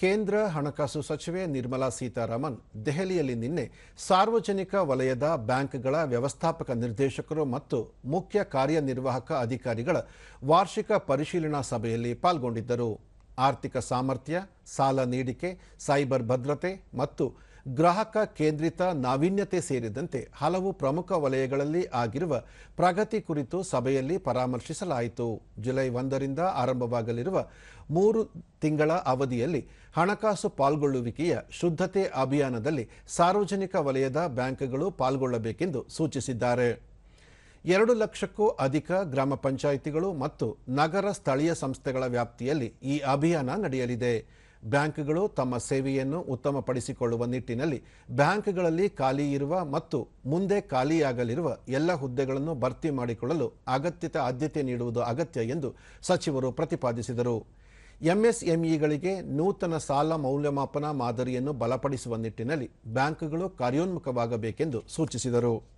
ಕೇಂದ್ರ ಹಣಕಾಸು ಸಚಿವೆ ನಿರ್ಮಲಾ ಸೀತಾರಾಮನ್ ದೆಹಲಿಯಲ್ಲಿ ನಿನ್ನೆ ಸಾರ್ವಜನಿಕ ವಲಯದ ಬ್ಯಾಂಕ್ಗಳ ವ್ಯವಸ್ಥಾಪಕ ನಿರ್ದೇಶಕರು ಮತ್ತು ಮುಖ್ಯ ಕಾರ್ಯನಿರ್ವಾಹಕ ಅಧಿಕಾರಿಗಳ ವಾರ್ಷಿಕ ಪರಿಶೀಲನಾ ಸಭೆಯಲ್ಲಿ ಪಾಲ್ಗೊಂಡಿದ್ದರು. ಆರ್ಥಿಕ ಸಾಮರ್ಥ್ಯ, ಸಾಲ ನೀಡಿಕೆ, ಸೈಬರ್ ಭದ್ರತೆ ಮತ್ತು ಗ್ರಾಹಕ ಕೇಂದ್ರಿತ ನಾವೀನ್ಯತೆ ಸೇರಿದಂತೆ ಹಲವು ಪ್ರಮುಖ ವಲಯಗಳಲ್ಲಿ ಆಗಿರುವ ಪ್ರಗತಿ ಕುರಿತು ಸಭೆಯಲ್ಲಿ ಪರಾಮರ್ಶಿಸಲಾಯಿತು. ಜುಲೈ ಒಂದರಿಂದ ಆರಂಭವಾಗಲಿರುವ ಮೂರು ತಿಂಗಳ ಅವಧಿಯಲ್ಲಿ ಹಣಕಾಸು ಪಾಲ್ಗೊಳ್ಳುವಿಕೆಯ ಶುದ್ಧತೆ ಅಭಿಯಾನದಲ್ಲಿ ಸಾರ್ವಜನಿಕ ವಲಯದ ಬ್ಯಾಂಕ್ಗಳು ಪಾಲ್ಗೊಳ್ಳಬೇಕೆಂದು ಸೂಚಿಸಿದ್ದಾರೆ. ಎರಡು ಲಕ್ಷಕ್ಕೂ ಅಧಿಕ ಗ್ರಾಮ ಪಂಚಾಯಿತಿಗಳು ಮತ್ತು ನಗರ ಸ್ಥಳೀಯ ಸಂಸ್ಥೆಗಳ ವ್ಯಾಪ್ತಿಯಲ್ಲಿ ಈ ಅಭಿಯಾನ ನಡೆಯಲಿದೆ. ಬ್ಯಾಂಕ್ಗಳು ತಮ್ಮ ಸೇವೆಯನ್ನು ಉತ್ತಮಪಡಿಸಿಕೊಳ್ಳುವ ನಿಟ್ಟಿನಲ್ಲಿ ಬ್ಯಾಂಕ್ಗಳಲ್ಲಿ ಖಾಲಿ ಇರುವ ಮತ್ತು ಮುಂದೆ ಖಾಲಿಯಾಗಲಿರುವ ಎಲ್ಲ ಹುದ್ದೆಗಳನ್ನು ಭರ್ತಿ ಮಾಡಿಕೊಳ್ಳಲು ಅಗತ್ಯತೆ ಆದ್ಯತೆ ನೀಡುವುದು ಅಗತ್ಯ ಎಂದು ಸಚಿವರು ಪ್ರತಿಪಾದಿಸಿದರು. ಎಂಎಸ್ಎಂಇಗಳಿಗೆ ನೂತನ ಸಾಲ ಮೌಲ್ಯಮಾಪನ ಮಾದರಿಯನ್ನು ಬಲಪಡಿಸುವ ನಿಟ್ಟಿನಲ್ಲಿ ಬ್ಯಾಂಕ್ಗಳು ಕಾರ್ಯೋನ್ಮುಖವಾಗಬೇಕೆಂದು ಸೂಚಿಸಿದರು.